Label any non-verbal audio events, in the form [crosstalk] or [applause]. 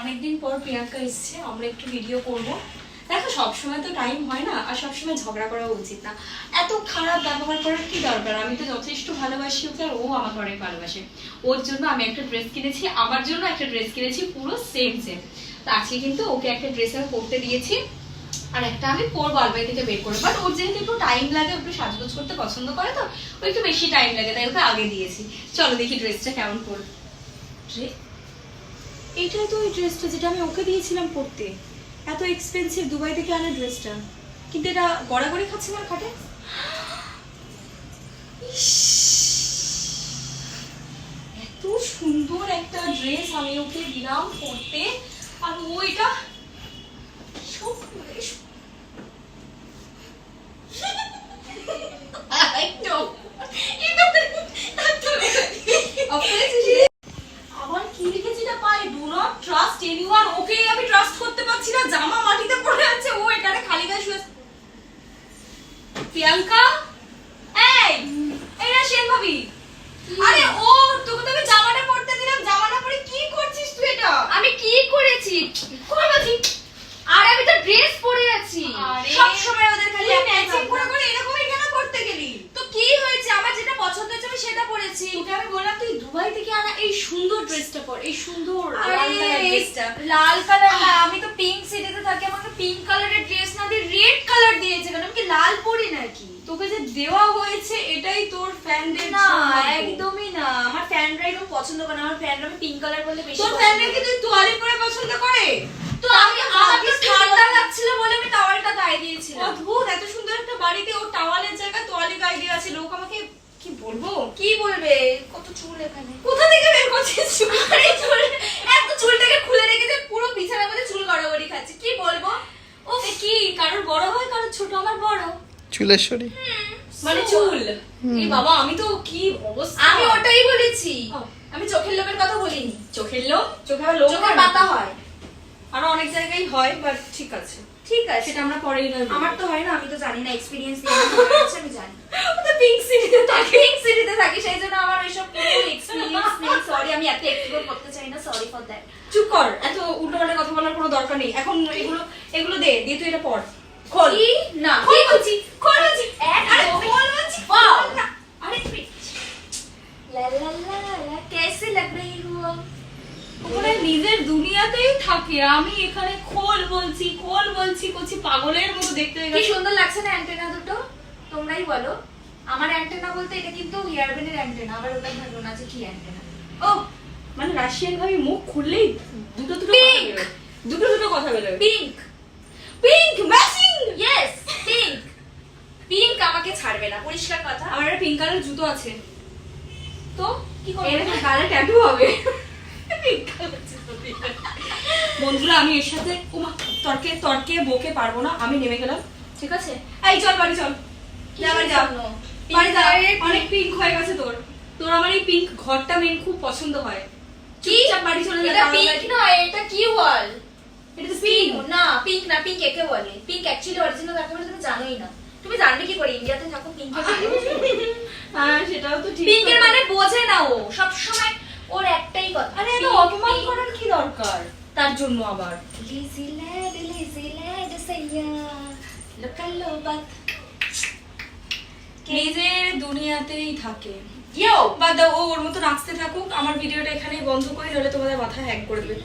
অনেকদিন পর প্রিয়াঙ্কা এসছে, আমরা একটু ভিডিও করব। দেখো, সবসময় তো টাইম হয় না, আর সবসময় ঝগড়া করা উচিত না। এত খারাপ ব্যবহার করার কি দরকার? আমি তো যথেষ্ট ভালোবাসি ওকে, আর ও আমাকে অনেক ভালোবাসে। ওর জন্য আমি একটা ড্রেস কিনেছি, আমার জন্য একটা ড্রেস কিনেছি, পুরো সেম সেম তো আজকে কিন্তু ওকে একটা ড্রেস আমি পরতে দিয়েছি, আর একটা আমি পরবো, আলমারি থেকে বের করব বাট ওর যেহেতু একটু টাইম লাগে ও একটু সাজগোজ করতে পছন্দ করে তো, ও একটু বেশি টাইম লাগে, তাই ওকে আগে দিয়েছি। চলো দেখি ড্রেসটা কেমন পর এইটাই তো ওই ড্রেসটা যেটা আমি ওকে দিয়েছিলাম পরতে। এত এক্সপেন্সিভ দুবাই থেকে আনা ড্রেসটা কিন্তু এটা গড়াগড়ি খাচ্ছে না খাটে? এত সুন্দর একটা ড্রেস আমি ওকে দিলাম পরতে। আর ওইটা সব একদম আবার কি লিখেছি না পাই do not trust anyone okay আমি ট্রাস্ট করতে পারছি না জামা মাটিতে পড়ে আছে ও এখানে খালি গায়ে শুয়ে আছে। প্রিয়াঙ্কা? এই এই না সেন ভাবি। আরে ও তোকে তো আমি জামাটা পরতে দিলাম জামাটা পরে কি করছিস তুই এটা? আমি কি করেছি? আর আমি তো ড্রেস পরে আছি। সব সময় ওদের খালি ম্যাচিং করে করে এরকমই কেন করতে গেলি? তো কি হয়েছে? আমার যেটা পছন্দ হয়েছে আমি সেটা পরেছি। তোকে আমি বললাম তুই দুবাই থেকে আনা এই সুন্দর ড্রেসটা পর এই সুন্দর লাল কালার ড্রেসটা লাল কালার না আমি তো পিঙ্ক সিটিতে থাকি আমাকে পিঙ্ক কালারের ড্রেস না দিয়ে রেড কালার দিয়েছে আমি কি লাল পরি নাকি? তোকে যে দেওয়া হয়েছে এটাই তোর ফ্যানদের না একদমই না। আমার ফ্যানরা এরকম পছন্দ করে। আমার ফ্যানরা আমি পিঙ্ক কালার পরলে বেশি তোর ফ্যানরা কি তুই তোয়ালে পরে পছন্দ করে? তো আমি আগে ঠান্ডা লাগছিল বলে আমি টাওয়ালটা গায়ে দিয়েছিলাম। অদ্ভুত এত সুন্দর একটা বাড়িতে ও টাওয়ালের জায়গায় তোয়ালে গায়ে দেওয়া আছে লোক আমাকে কি বলব? কি বলবে? কত চুল এখানে? কোথা থেকে বের করছিস চুল? আরে চুল এত চুলটাকে খুলে রেখেছে পুরো বিছানার মধ্যে চুল গড়াগড়ি খাচ্ছে। কি বলব? ও কি? কারোর বড় হয় কারোর ছোট আমার বড়। চুলেশ্বরী। মানে চুল? এই বাবা আমি তো কি অবস্থা? আমি ওটাই বলেছি। আমি চোখের লোকের কথা বলিনি। চোখের লোক? চোখে লোম চোখের হয়? পাতা হয়। আরও অনেক জায়গায় হয় বাট ঠিক আছে। ঠিক আছে। সেটা আমরা পরেই নয় আমার তো হয় না আমি তো জানি না এক্সপিরিয়েন্স [laughs] আমি জানি। তো পিঙ্ক সিটিতে থাকি সেই জন্য আমার পুরো এক্সপিরিয়েন্স নেই। সরি আমি এত এক্সপ্লোর করতে চাই না সরি ফর দ্যাট চুপ কর এত কথা বলার কোনো দরকার নেই। এখন এগুলো এগুলো দে দিয়ে তুই এটা পড়। খোল। না খোল বলছি। খোল বলছি। আরে খোল বলছি কেসে লাগ রহি ওরা নিজের দুনিয়াতেই থাকে। আমি এখানে খোল বলছি খোল বলছি করছি পাগলের মতো দেখতে কি সুন্দর লাগছে না অ্যান্টেনা দুটো? তোমরাই বলো। আমার অ্যান্টেনা বলতে এটা কিন্তু হেয়ারব্যান্ডের অ্যান্টেনা আবার ওটা ভালো না যে কি অ্যান্টেনা ও! মানে রাশিয়ান ভাবে মুখ খুললেই দুটো দুটো কথা বেরোয়। দুটো দুটো কথা বেরোয়। Pink pink matching yes pink pink আমাকে ছাড়বে না পরিষ্কার কথা। আমার একটা পিঙ্ক কালার জুতো আছে। তো কি করব? এর গালে ট্যাটু হবে। জুতো বন্ধুরা আমি এর সাথে উমা, তর্কে তর্কে বকে পারব না। আমি নেমে গেলাম। ঠিক আছে? এই চল বাড়ি চল। যা বাড়ি যা বাড়ি যা অনেক পিঙ্ক হয়ে গেছে তোর। তোর আমার এই পিঙ্ক ঘরটা মেন খুব পছন্দ হয়। কি? বাড়ি চলে যা পিঙ্ক নয় এটা কি ওয়াল? এটা পিঙ্ক না পিঙ্ক না পিঙ্ক একে বলে। পিঙ্ক অ্যাকচুয়ালি অরিজিনাল কাকে বলে তুমি জানোই না। তুমি জানবে কি করে ইন্ডিয়াতে থাকো পিঙ্ক হ্যাঁ সেটাও তো ঠিক পিঙ্কের। মানে বোঝে না ও। সব সময় ওর একটাই কথা। আরে এত অপমান করার কি দরকার? তার জন্য আবার। Lazy lad, lazy lad, সাইয়া লোকালো বাত নিজের দুনিয়াতেই থাকে। ইয়ো বাদ দাও ও ওর মতো নাচতে থাকুক আমার ভিডিওটা এখানে বন্ধ করে নাহলে তোমাদের মাথা হ্যাক করে দেবে।